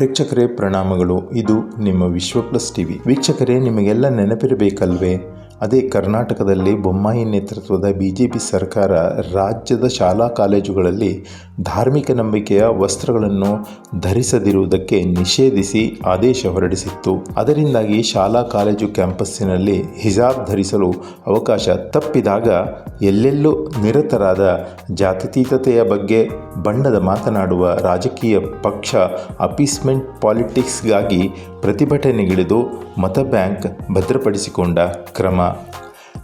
ಪ್ರೇಕ್ಷಕರೇ ಪ್ರಣಾಮಗಳು. ಇದು ನಿಮ್ಮ ವಿಶ್ವ ಪ್ಲಸ್ ಟಿವಿ. ವೀಕ್ಷಕರೇ ನಿಮಗೆಲ್ಲ ನೆನಪಿರಬೇಕಲ್ವೇ? ಅದೇ ಕರ್ನಾಟಕದಲ್ಲಿ ಬೊಮ್ಮಾಯಿ ನೇತೃತ್ವದ ಬಿಜೆಪಿ ಸರ್ಕಾರ ರಾಜ್ಯದ ಶಾಲಾ ಕಾಲೇಜುಗಳಲ್ಲಿ ಧಾರ್ಮಿಕ ನಂಬಿಕೆಯ ವಸ್ತ್ರಗಳನ್ನು ಧರಿಸದಿರುವುದಕ್ಕೆ ನಿಷೇಧಿಸಿ ಆದೇಶ ಹೊರಡಿಸಿತ್ತು. ಅದರಿಂದಾಗಿ ಶಾಲಾ ಕಾಲೇಜು ಕ್ಯಾಂಪಸ್ಸಿನಲ್ಲಿ ಹಿಜಾಬ್ ಧರಿಸಲು ಅವಕಾಶ ತಪ್ಪಿದಾಗ ಎಲ್ಲೆಲ್ಲೂ ನಿರತರಾದ ಜಾತ್ಯತೀತತೆಯ ಬಗ್ಗೆ ಬಣ್ಣದ ಮಾತನಾಡುವ ರಾಜಕೀಯ ಪಕ್ಷ ಅಪೀಸ್ಮೆಂಟ್ ಪಾಲಿಟಿಕ್ಸ್ಗಾಗಿ ಪ್ರತಿಭಟನೆಗಿಳಿದು ಮತ ಬ್ಯಾಂಕ್ ಭದ್ರಪಡಿಸಿಕೊಂಡ ಕ್ರಮ.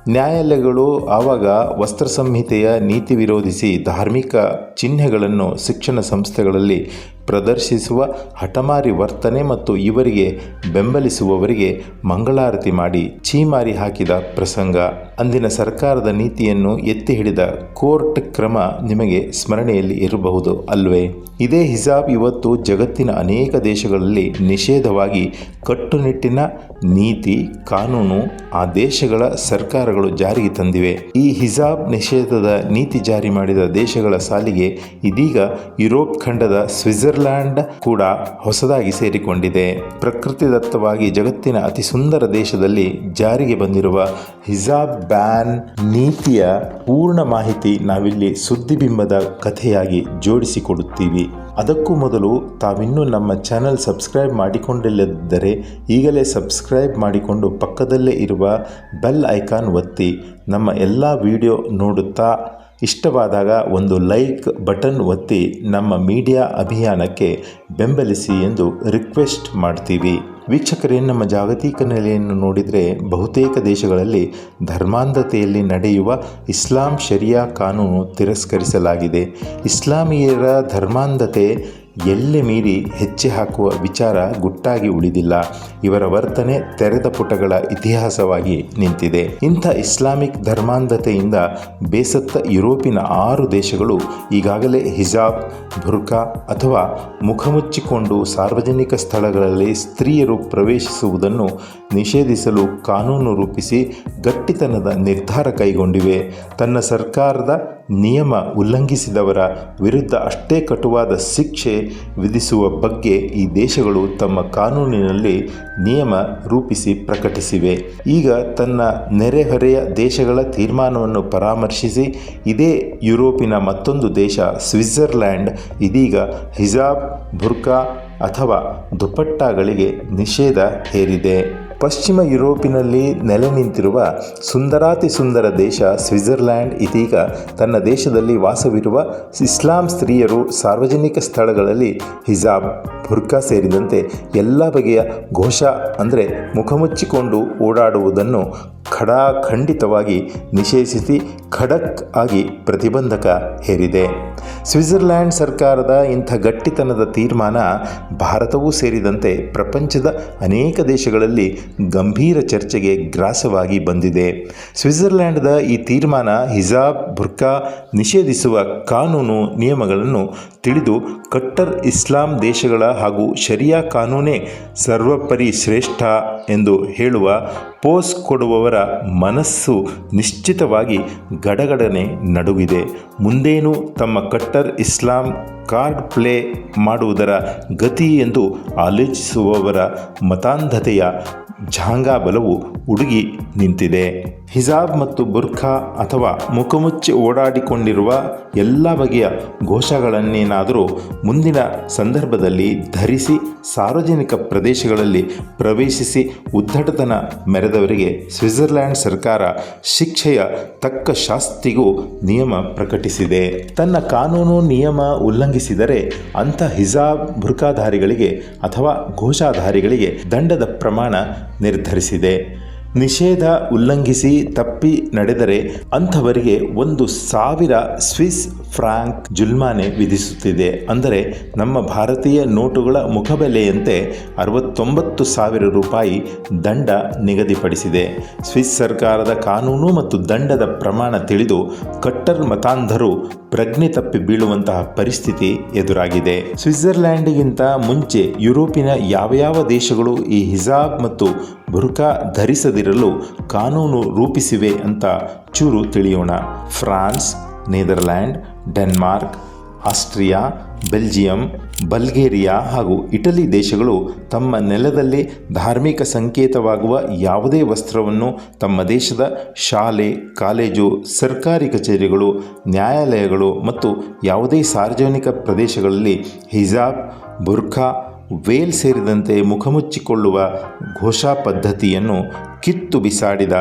ನ್ಯಾಯಾಲಯಗಳು ಆವಾಗ ವಸ್ತ್ರ ಸಂಹಿತೆಯ ನೀತಿ ವಿರೋಧಿಸಿ ಧಾರ್ಮಿಕ ಚಿಹ್ನೆಗಳನ್ನು ಶಿಕ್ಷಣ ಸಂಸ್ಥೆಗಳಲ್ಲಿ ಪ್ರದರ್ಶಿಸುವ ಹಠಮಾರಿ ವರ್ತನೆ ಮತ್ತು ಇವರಿಗೆ ಬೆಂಬಲಿಸುವವರಿಗೆ ಮಂಗಳಾರತಿ ಮಾಡಿ ಛೀಮಾರಿ ಹಾಕಿದ ಪ್ರಸಂಗ. ಅಂದಿನ ಸರ್ಕಾರದ ನೀತಿಯನ್ನು ಎತ್ತಿ ಹಿಡಿದ ಕೋರ್ಟ್ ಕ್ರಮ ನಿಮಗೆ ಸ್ಮರಣೆಯಲ್ಲಿ ಇರಬಹುದು ಅಲ್ವೇ. ಇದೇ ಹಿಜಾಬ್ ಇವತ್ತು ಜಗತ್ತಿನ ಅನೇಕ ದೇಶಗಳಲ್ಲಿ ನಿಷೇಧವಾಗಿ ಕಟ್ಟುನಿಟ್ಟಿನ ನೀತಿ, ಕಾನೂನು ಆ ದೇಶಗಳ ಸರ್ಕಾರಗಳು ಜಾರಿಗೆ ತಂದಿವೆ. ಈ ಹಿಜಾಬ್ ನಿಷೇಧದ ನೀತಿ ಜಾರಿ ಮಾಡಿದ ದೇಶಗಳ ಸಾಲಿಗೆ ಇದೀಗ ಯುರೋಪ್ ಖಂಡದ ಸ್ವಿಟ್ಜರ್ಲ್ಯಾಂಡ್ ಕೂಡ ಹೊಸದಾಗಿ ಸೇರಿಕೊಂಡಿದೆ. ಪ್ರಕೃತಿದತ್ತವಾಗಿ ಜಗತ್ತಿನ ಅತಿ ಸುಂದರ ದೇಶದಲ್ಲಿ ಜಾರಿಗೆ ಬಂದಿರುವ ಹಿಜಾಬ್ ಬ್ಯಾನ್ ನೀತಿಯ ಪೂರ್ಣ ಮಾಹಿತಿ ನಾವಿಲ್ಲಿ ಸುದ್ದಿಬಿಂಬದ ಕಥೆಯಾಗಿ ಜೋಡಿಸಿಕೊಡುತ್ತೀವಿ. ಅದಕ್ಕೂ ಮೊದಲು ತಾವಿನ್ನೂ ನಮ್ಮ ಚಾನಲ್ ಸಬ್ಸ್ಕ್ರೈಬ್ ಮಾಡಿಕೊಂಡಿಲ್ಲದಿದ್ದರೆ ಈಗಲೇ ಸಬ್ಸ್ಕ್ರೈಬ್ ಮಾಡಿಕೊಂಡು ಪಕ್ಕದಲ್ಲೇ ಇರುವ ಬೆಲ್ ಐಕಾನ್ ಒತ್ತಿ ನಮ್ಮ ಎಲ್ಲ ವಿಡಿಯೋ ನೋಡುತ್ತಾ ಇಷ್ಟವಾದಾಗ ಒಂದು ಲೈಕ್ ಬಟನ್ ಒತ್ತಿ ನಮ್ಮ ಮೀಡಿಯಾ ಅಭಿಯಾನಕ್ಕೆ ಬೆಂಬಲಿಸಿ ಎಂದು ರಿಕ್ವೆಸ್ಟ್ ಮಾಡ್ತೀವಿ. ವೀಕ್ಷಕರೇ, ನಮ್ಮ ಜಾಗತಿಕ ನೆಲೆಯನ್ನು ನೋಡಿದರೆ ಬಹುತೇಕ ದೇಶಗಳಲ್ಲಿ ಧರ್ಮಾಂಧತೆಯಲ್ಲಿ ನಡೆಯುವ ಇಸ್ಲಾಂ ಶರಿಯಾ ಕಾನೂನು ತಿರಸ್ಕರಿಸಲಾಗಿದೆ. ಇಸ್ಲಾಮಿಯರ ಧರ್ಮಾಂಧತೆ ಎಲ್ಲೆ ಮೀರಿ ಹೆಚ್ಚೆ ಹಾಕುವ ವಿಚಾರ ಗುಟ್ಟಾಗಿ ಉಳಿದಿಲ್ಲ. ಇವರ ವರ್ತನೆ ತೆರೆದ ಪುಟಗಳ ಇತಿಹಾಸವಾಗಿ ನಿಂತಿದೆ. ಇಂಥ ಇಸ್ಲಾಮಿಕ್ ಧರ್ಮಾಂಧತೆಯಿಂದ ಬೇಸತ್ತ ಯುರೋಪಿನ ಆರು ದೇಶಗಳು ಈಗಾಗಲೇ ಹಿಜಾಬ್, ಬುರ್ಕಾ ಅಥವಾ ಮುಖಮುಚ್ಚಿಕೊಂಡು ಸಾರ್ವಜನಿಕ ಸ್ಥಳಗಳಲ್ಲಿ ಸ್ತ್ರೀಯರು ಪ್ರವೇಶಿಸುವುದನ್ನು ನಿಷೇಧಿಸಲು ಕಾನೂನು ರೂಪಿಸಿ ಗಟ್ಟಿತನದ ನಿರ್ಧಾರ ಕೈಗೊಂಡಿವೆ. ತನ್ನ ಸರ್ಕಾರದ ನಿಯಮ ಉಲ್ಲಂಘಿಸಿದವರ ವಿರುದ್ಧ ಅಷ್ಟೇ ಕಟುವಾದ ಶಿಕ್ಷೆ ವಿಧಿಸುವ ಬಗ್ಗೆ ಈ ದೇಶಗಳು ತಮ್ಮ ಕಾನೂನಿನಲ್ಲಿ ನಿಯಮ ರೂಪಿಸಿ ಪ್ರಕಟಿಸಿವೆ. ಈಗ ತನ್ನ ನೆರೆಹೊರೆಯ ದೇಶಗಳ ತೀರ್ಮಾನವನ್ನು ಪರಾಮರ್ಶಿಸಿ ಇದೇ ಯುರೋಪಿನ ಮತ್ತೊಂದು ದೇಶ ಸ್ವಿಟ್ಜರ್ಲ್ಯಾಂಡ್ ಇದೀಗ ಹಿಜಾಬ್, ಬುರ್ಕಾ ಅಥವಾ ದುಪಟ್ಟಾಗಳಿಗೆ ನಿಷೇಧ ಹೇರಿದೆ. ಪಶ್ಚಿಮ ಯುರೋಪಿನಲ್ಲಿ ನೆಲೆ ನಿಂತಿರುವ ಸುಂದರಾತಿ ಸುಂದರ ದೇಶ ಸ್ವಿಟ್ಜರ್ಲ್ಯಾಂಡ್ ಇದೀಗ ತನ್ನ ದೇಶದಲ್ಲಿ ವಾಸವಿರುವ ಇಸ್ಲಾಂ ಸ್ತ್ರೀಯರು ಸಾರ್ವಜನಿಕ ಸ್ಥಳಗಳಲ್ಲಿ ಹಿಜಾಬ್ ಬುರ್ಕಾ ಸೇರಿದಂತೆ ಎಲ್ಲ ಬಗೆಯ ಘೋಷ ಅಂದರೆ ಮುಖಮುಚ್ಚಿಕೊಂಡು ಓಡಾಡುವುದನ್ನು ಖಡಾಖಂಡಿತವಾಗಿ ನಿಷೇಧಿಸಿ ಖಡಕ್ ಆಗಿ ಪ್ರತಿಬಂಧಕ ಹೇರಿದೆ. ಸ್ವಿಟ್ಜರ್ಲ್ಯಾಂಡ್ ಸರ್ಕಾರದ ಇಂಥ ಗಟ್ಟಿತನದ ತೀರ್ಮಾನ ಭಾರತವೂ ಸೇರಿದಂತೆ ಪ್ರಪಂಚದ ಅನೇಕ ದೇಶಗಳಲ್ಲಿ ಗಂಭೀರ ಚರ್ಚೆಗೆ ಗ್ರಾಸವಾಗಿ ಬಂದಿದೆ. ಸ್ವಿಟ್ಜರ್ಲ್ಯಾಂಡ್ದ ಈ ತೀರ್ಮಾನ ಹಿಜಾಬ್, ಬುರ್ಕಾ ನಿಷೇಧಿಸುವ ಕಾನೂನು ನಿಯಮಗಳನ್ನು ತಿಳಿದು ಕಟ್ಟರ್ ಇಸ್ಲಾಂ ದೇಶಗಳ ಹಾಗೂ ಶರಿಯಾ ಕಾನೂನೇ ಸರ್ವೋಪರಿ ಶ್ರೇಷ್ಠ ಎಂದು ಹೇಳುವ ಪೋಸ್ ಕೊಡುವವರ ಮನಸ್ಸು ನಿಶ್ಚಿತವಾಗಿ ಗಡಗಡನೆ ನಡುವಿದೆ ಮುಂದೇನು ತಮ್ಮ ಕಟ್ಟರ್ ಇಸ್ಲಾಂ ಕಾರ್ಡ್ ಪ್ಲೇ ಮಾಡುವುದರ ಗತಿ ಎಂದು ಆಲೋಚಿಸುವವರ ಮತಾಂಧತೆಯ ಜಾಂಗಾಬಲವು ಉಡುಗಿ ನಿಂತಿದೆ. ಹಿಜಾಬ್ ಮತ್ತು ಬುರ್ಖಾ ಅಥವಾ ಮುಖಮುಚ್ಚಿ ಓಡಾಡಿಕೊಂಡಿರುವ ಎಲ್ಲ ಬಗೆಯ ಘೋಷಗಳನ್ನೇನಾದರೂ ಮುಂದಿನ ಸಂದರ್ಭದಲ್ಲಿ ಧರಿಸಿ ಸಾರ್ವಜನಿಕ ಪ್ರದೇಶಗಳಲ್ಲಿ ಪ್ರವೇಶಿಸಿ ಉದ್ದಟತನ ಮೆರೆದವರಿಗೆ ಸ್ವಿಟ್ಜರ್ಲ್ಯಾಂಡ್ ಸರ್ಕಾರ ಶಿಕ್ಷೆಯ ತಕ್ಕ ಶಾಸ್ತಿಗೂ ನಿಯಮ ಪ್ರಕಟಿಸಿದೆ. ತನ್ನ ಕಾನೂನು ನಿಯಮ ಉಲ್ಲಂಘಿಸಿದರೆ ಅಂಥ ಹಿಜಾಬ್ ಬುರ್ಖಾಧಾರಿಗಳಿಗೆ ಅಥವಾ ಘೋಷಾಧಾರಿಗಳಿಗೆ ದಂಡದ ಪ್ರಮಾಣ ನಿರ್ಧರಿಸಿದೆ. ನಿಷೇಧ ಉಲ್ಲಂಘಿಸಿ ತಪ್ಪಿ ನಡೆದರೆ ಅಂಥವರಿಗೆ ಒಂದು ಸಾವಿರ ಸ್ವಿಸ್ ಫ್ರಾಂಕ್ ಜುಲ್ಮಾನೆ ವಿಧಿಸುತ್ತಿದೆ. ಅಂದರೆ ನಮ್ಮ ಭಾರತೀಯ ನೋಟುಗಳ ಮುಖಬೆಲೆಯಂತೆ ಅರವತ್ತೊಂಬತ್ತು ಸಾವಿರ ರೂಪಾಯಿ ದಂಡ ನಿಗದಿಪಡಿಸಿದೆ. ಸ್ವಿಸ್ ಸರ್ಕಾರದ ಕಾನೂನು ಮತ್ತು ದಂಡದ ಪ್ರಮಾಣ ತಿಳಿದು ಕಟ್ಟರ್ ಮತಾಂಧರು ಪ್ರಜ್ಞೆ ತಪ್ಪಿ ಬೀಳುವಂತಹ ಪರಿಸ್ಥಿತಿ ಎದುರಾಗಿದೆ. ಸ್ವಿಟ್ಜರ್ಲ್ಯಾಂಡ್ಗಿಂತ ಮುಂಚೆ ಯುರೋಪಿನ ಯಾವ ಯಾವ ದೇಶಗಳು ಈ ಹಿಜಾಬ್ ಮತ್ತು ಬುರ್ಕಾ ಧರಿಸದಿರಲು ಕಾನೂನು ರೂಪಿಸಿವೆ ಅಂತ ಚೂರು ತಿಳಿಯೋಣ. France, Netherland, Denmark, Austria, Belgium, Bulgaria ಹಾಗೂ ಇಟಲಿ ದೇಶಗಳು ತಮ್ಮ ನೆಲದಲ್ಲಿ ಧಾರ್ಮಿಕ ಸಂಕೇತವಾಗುವ ಯಾವುದೇ ವಸ್ತ್ರವನ್ನು ತಮ್ಮ ದೇಶದ ಶಾಲೆ, ಕಾಲೇಜು, ಸರ್ಕಾರಿ ಕಚೇರಿಗಳು, ನ್ಯಾಯಾಲಯಗಳು ಮತ್ತು ಯಾವುದೇ ಸಾರ್ವಜನಿಕ ಪ್ರದೇಶಗಳಲ್ಲಿ ಹಿಜಾಬ್, ಬುರ್ಖಾ ವೇಲ್ ಸೇರಿದಂತೆ ಮುಖಮುಚ್ಚಿಕೊಳ್ಳುವ ಘೋಷಾ ಪದ್ಧತಿಯನ್ನು ಕಿತ್ತು ಬಿಸಾಡಿದ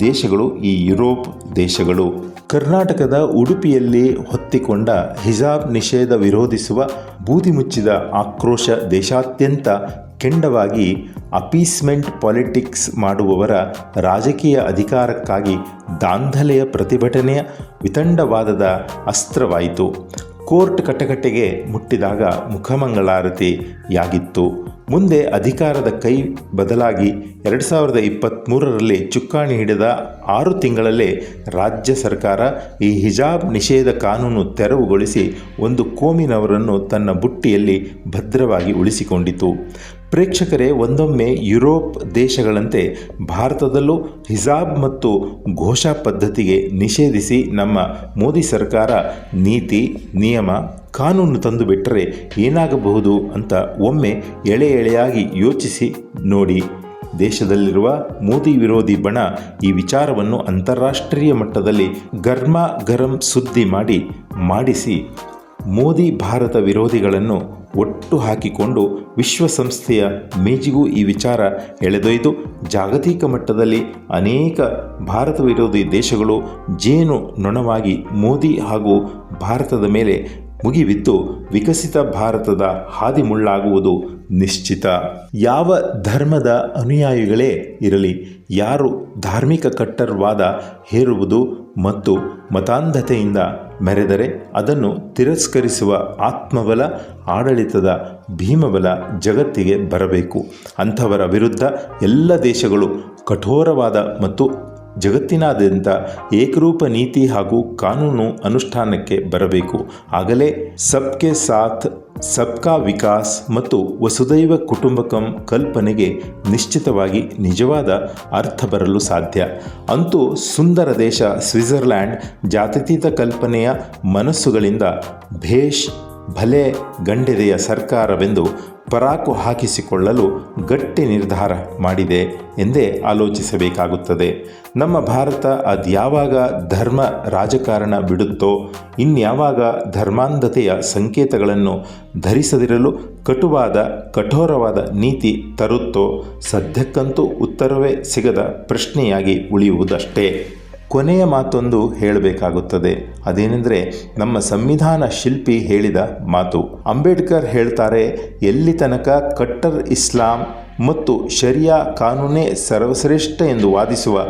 ದೇಶಗಳು ಈ ಯುರೋಪ್ ದೇಶಗಳು. ಕರ್ನಾಟಕದ ಉಡುಪಿಯಲ್ಲಿ ಹೊತ್ತಿಕೊಂಡ ಹಿಜಾಬ್ ನಿಷೇಧ ವಿರೋಧಿಸುವ ಬೂದಿ ಮುಚ್ಚಿದ ಆಕ್ರೋಶ ದೇಶಾದ್ಯಂತ ಕೆಂಡವಾಗಿ ಅಪೀಸ್ಮೆಂಟ್ ಪಾಲಿಟಿಕ್ಸ್ ಮಾಡುವವರ ರಾಜಕೀಯ ಅಧಿಕಾರಕ್ಕಾಗಿ ದಾಂಧಲೆಯ ಪ್ರತಿಭಟನೆಯ ವಿತಂಡವಾದದ ಅಸ್ತ್ರವಾಯಿತು. ಕೋರ್ಟ್ ಕಟಕಟೆಗೆ ಮುಟ್ಟಿದಾಗ ಮುಖಮಂಗಳಾರತಿಯಾಗಿತ್ತು. ಮುಂದೆ ಅಧಿಕಾರದ ಕೈ ಬದಲಾಗಿ ಎರಡು ಸಾವಿರದ ಇಪ್ಪತ್ತ್ಮೂರರಲ್ಲಿ ಚುಕ್ಕಾಣಿ ಹಿಡಿದ ಆರು ತಿಂಗಳಲ್ಲೇ ರಾಜ್ಯ ಸರ್ಕಾರ ಈ ಹಿಜಾಬ್ ನಿಷೇಧ ಕಾನೂನು ತೆರವುಗೊಳಿಸಿ ಒಂದು ಕೋಮಿನವರನ್ನು ತನ್ನ ಬುಟ್ಟಿಯಲ್ಲಿ ಭದ್ರವಾಗಿ ಉಳಿಸಿಕೊಂಡಿತು. ಪ್ರೇಕ್ಷಕರೇ, ಒಂದೊಮ್ಮೆ ಯುರೋಪ್ ದೇಶಗಳಂತೆ ಭಾರತದಲ್ಲೂ ಹಿಜಾಬ್ ಮತ್ತು ಘೋಷಾ ಪದ್ಧತಿಗೆ ನಿಷೇಧಿಸಿ ನಮ್ಮ ಮೋದಿ ಸರ್ಕಾರ ನೀತಿ, ನಿಯಮ ಕಾನೂನು ತಂದು ಬಿಟ್ಟರೆ ಏನಾಗಬಹುದು ಅಂತ ಒಮ್ಮೆ ಎಳೆ ಎಳೆಯಾಗಿ ಯೋಚಿಸಿ ನೋಡಿ. ದೇಶದಲ್ಲಿರುವ ಮೋದಿ ವಿರೋಧಿ ಬಣ ಈ ವಿಚಾರವನ್ನು ಅಂತಾರಾಷ್ಟ್ರೀಯ ಮಟ್ಟದಲ್ಲಿ ಗರ್ಮ ಗರಂ ಸುದ್ದಿ ಮಾಡಿ, ಮಾಡಿಸಿ. ಮೋದಿ ಭಾರತ ವಿರೋಧಿಗಳನ್ನು ಒಟ್ಟು ಹಾಕಿಕೊಂಡು ವಿಶ್ವಸಂಸ್ಥೆಯ ಮೇಜಿಗೂ ಈ ವಿಚಾರ ಎಳೆದೊಯ್ದು ಜಾಗತಿಕ ಮಟ್ಟದಲ್ಲಿ ಅನೇಕ ಭಾರತ ವಿರೋಧಿ ದೇಶಗಳು ಜೇನು ನೊಣವಾಗಿ ಮೋದಿ ಹಾಗೂ ಭಾರತದ ಮೇಲೆ ಮುಗಿಬಿದ್ದು ವಿಕಸಿತ ಭಾರತದ ಹಾದಿ ಮುಳ್ಳಾಗುವುದು ನಿಶ್ಚಿತ. ಯಾವ ಧರ್ಮದ ಅನುಯಾಯಿಗಳೇ ಇರಲಿ, ಯಾರು ಧಾರ್ಮಿಕ ಕಟ್ಟರ್ವಾದ ಹೇರುವುದು ಮತ್ತು ಮತಾಂಧತೆಯಿಂದ ಮೆರೆದರೆ ಅದನ್ನು ತಿರಸ್ಕರಿಸುವ ಆತ್ಮಬಲ, ಆಡಳಿತದ ಭೀಮಬಲ ಜಗತ್ತಿಗೆ ಬರಬೇಕು. ಅಂಥವರ ವಿರುದ್ಧ ಎಲ್ಲ ದೇಶಗಳು ಕಠೋರವಾದ ಮತ್ತು ಜಗತ್ತಿನಾದ್ಯಂತ ಏಕರೂಪ ನೀತಿ ಹಾಗೂ ಕಾನೂನು ಅನುಷ್ಠಾನಕ್ಕೆ ಬರಬೇಕು. ಆಗಲೇ ಸಬ್ಕೆ ಸಾಥ್, ಸಬ್ಕಾ ವಿಕಾಸ್ ಮತ್ತು ವಸುದೈವ ಕುಟುಂಬಕಂ ಕಲ್ಪನೆಗೆ ನಿಶ್ಚಿತವಾಗಿ ನಿಜವಾದ ಅರ್ಥ ಬರಲು ಸಾಧ್ಯ. ಅಂತೂ ಸುಂದರ ದೇಶ ಸ್ವಿಟ್ಜರ್ಲ್ಯಾಂಡ್ ಜಾತ್ಯತೀತ ಕಲ್ಪನೆಯ ಮನಸ್ಸುಗಳಿಂದ ಭೇಷ್, ಭಲೆ ಗಂಡೆದೆಯ ಸರ್ಕಾರವೆಂದು ಪರಾಕು ಹಾಕಿಸಿಕೊಳ್ಳಲು ಗಟ್ಟಿ ನಿರ್ಧಾರ ಮಾಡಿದೆ ಎಂದೇ ಆಲೋಚಿಸಬೇಕಾಗುತ್ತದೆ. ನಮ್ಮ ಭಾರತ ಅದ್ಯಾವಾಗ ಧರ್ಮ ರಾಜಕಾರಣ ಬಿಡುತ್ತೋ ಇನ್ಯಾವಾಗ ಧರ್ಮಾಂಧತೆಯ ಸಂಕೇತಗಳನ್ನು ಧರಿಸದಿರಲು ಕಟುವಾದ, ಕಠೋರವಾದ ನೀತಿ ತರುತ್ತೋ, ಸದ್ಯಕ್ಕಂತೂ ಉತ್ತರವೇ ಸಿಗದ ಪ್ರಶ್ನೆಯಾಗಿ ಉಳಿಯುವುದಷ್ಟೇ. ಕೊನೆಯ ಮಾತೊಂದು ಹೇಳಬೇಕಾಗುತ್ತದೆ. ಅದೇನೆಂದರೆ, ನಮ್ಮ ಸಂವಿಧಾನ ಶಿಲ್ಪಿ ಹೇಳಿದ ಮಾತು. ಅಂಬೇಡ್ಕರ್ ಹೇಳ್ತಾರೆ, ಎಲ್ಲಿ ತನಕ ಕಟ್ಟರ್ ಇಸ್ಲಾಂ ಮತ್ತು ಶರಿಯಾ ಕಾನೂನೇ ಸರ್ವಶ್ರೇಷ್ಠ ಎಂದು ವಾದಿಸುವ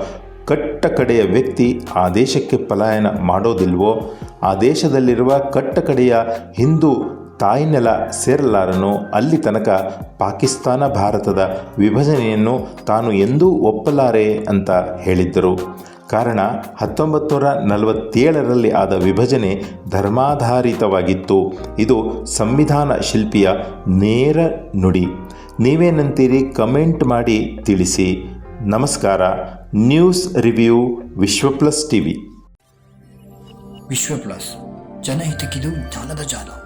ಕಟ್ಟ ಕಡೆಯ ವ್ಯಕ್ತಿ ಆ ದೇಶಕ್ಕೆ ಪಲಾಯನ ಮಾಡೋದಿಲ್ವೋ? ಆ ದೇಶದಲ್ಲಿರುವ ಕಟ್ಟ ಕಡೆಯ ಹಿಂದೂ ತಾಯ್ನೆಲ ಸೇರಲಾರನು? ಅಲ್ಲಿ ತನಕ ಪಾಕಿಸ್ತಾನ ಭಾರತದ ವಿಭಜನೆಯನ್ನು ತಾನು ಎಂದೂ ಒಪ್ಪಲಾರೆ ಅಂತ ಹೇಳಿದ್ದರು. ಕಾರಣ ಹತ್ತೊಂಬತ್ತು ನೂರ ನಲವತ್ತೇಳರಲ್ಲಿ ಆದ ವಿಭಜನೆ ಧರ್ಮಾಧಾರಿತವಾಗಿತ್ತು. ಇದು ಸಂವಿಧಾನ ಶಿಲ್ಪಿಯ ನೇರ ನುಡಿ. ನೀವೇನಂತೀರಿ ಕಮೆಂಟ್ ಮಾಡಿ ತಿಳಿಸಿ. ನಮಸ್ಕಾರ, news review Vishwa plus TV. Vishwa plus, ಜನಹಿತಕ್ಕಿದು ಜಾಲದ ಜಾಲ.